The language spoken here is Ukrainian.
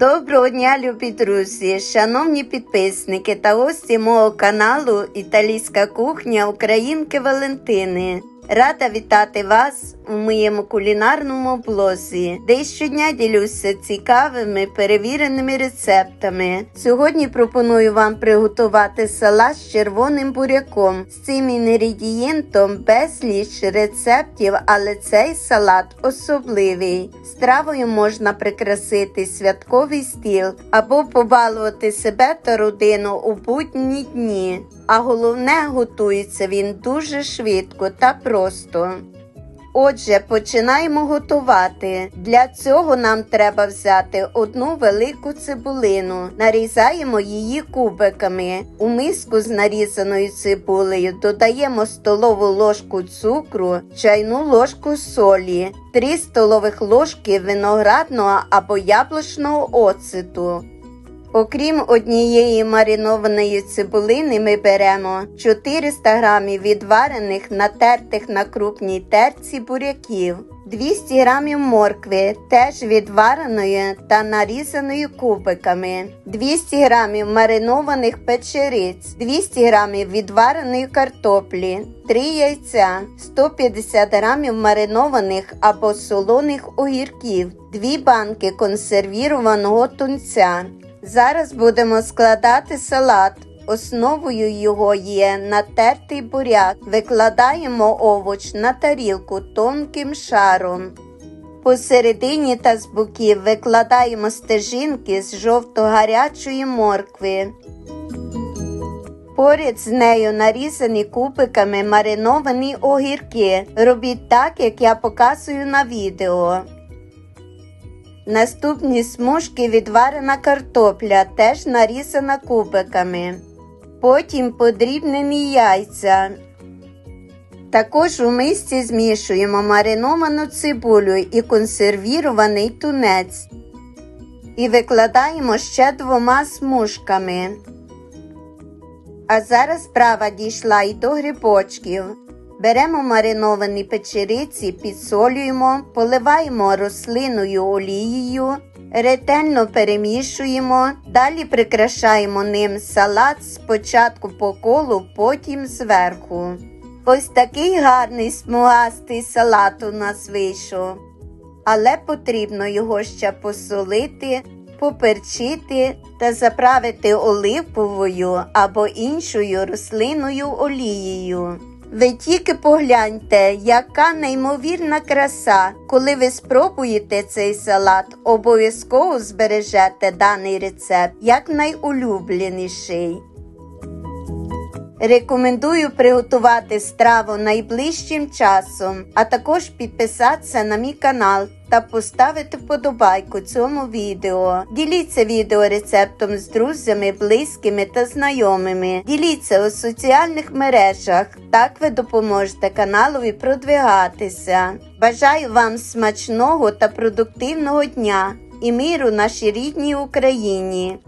Доброго дня, любі друзі, шановні підписники та гості мого каналу Італійська кухня Українки Валентини. Рада вітати вас у моєму кулінарному блозі, де щодня ділюся цікавими перевіреними рецептами. Сьогодні пропоную вам приготувати салат з червоним буряком. З цим інгредієнтом безліч рецептів, але цей салат особливий. Стравою можна прикрасити святковий стіл або побалувати себе та родину у будні дні. А головне, готується він дуже швидко та просто. Отже, починаємо готувати. Для цього нам треба взяти одну велику цибулину, нарізаємо її кубиками. У миску з нарізаною цибулею додаємо столову ложку цукру, чайну ложку солі, 3 столових ложки виноградного або яблучного оцету. Окрім однієї маринованої цибулини, ми беремо 400 грамів відварених, натертих на крупній терці буряків, 200 грамів моркви, теж відвареної та нарізаної кубиками, 200 грамів маринованих печериць, 200 грамів відвареної картоплі, 3 яйця, 150 грамів маринованих або солоних огірків, 2 банки консервірованого тунця. Зараз будемо складати салат. Основою його є натертий буряк. Викладаємо овоч на тарілку тонким шаром. Посередині та з боків викладаємо стежинки з жовто-гарячої моркви. Поряд з нею нарізані кубиками мариновані огірки. Робіть так, як я показую на відео. Наступні смужки відварена картопля, теж нарізана кубиками. Потім подрібнені яйця. Також у мисці змішуємо мариновану цибулю і консервірований тунець. І викладаємо ще двома смужками. А зараз справа дійшла і до грибочків. Беремо мариновані печериці, підсолюємо, поливаємо рослинною олією, ретельно перемішуємо, далі прикрашаємо ним салат спочатку по колу, потім зверху. Ось такий гарний смугастий салат у нас вийшов. Але потрібно його ще посолити, поперчити та заправити оливковою або іншою рослинною олією. Ви тільки погляньте, яка неймовірна краса. Коли ви спробуєте цей салат, обов'язково збережете даний рецепт як найулюбленіший. Рекомендую приготувати страву найближчим часом, а також підписатися на мій канал та поставити вподобайку цьому відео. Діліться відео рецептом з друзями, близькими та знайомими. Діліться у соціальних мережах. Так ви допоможете каналові продвигатися. Бажаю вам смачного та продуктивного дня і миру нашій рідній Україні.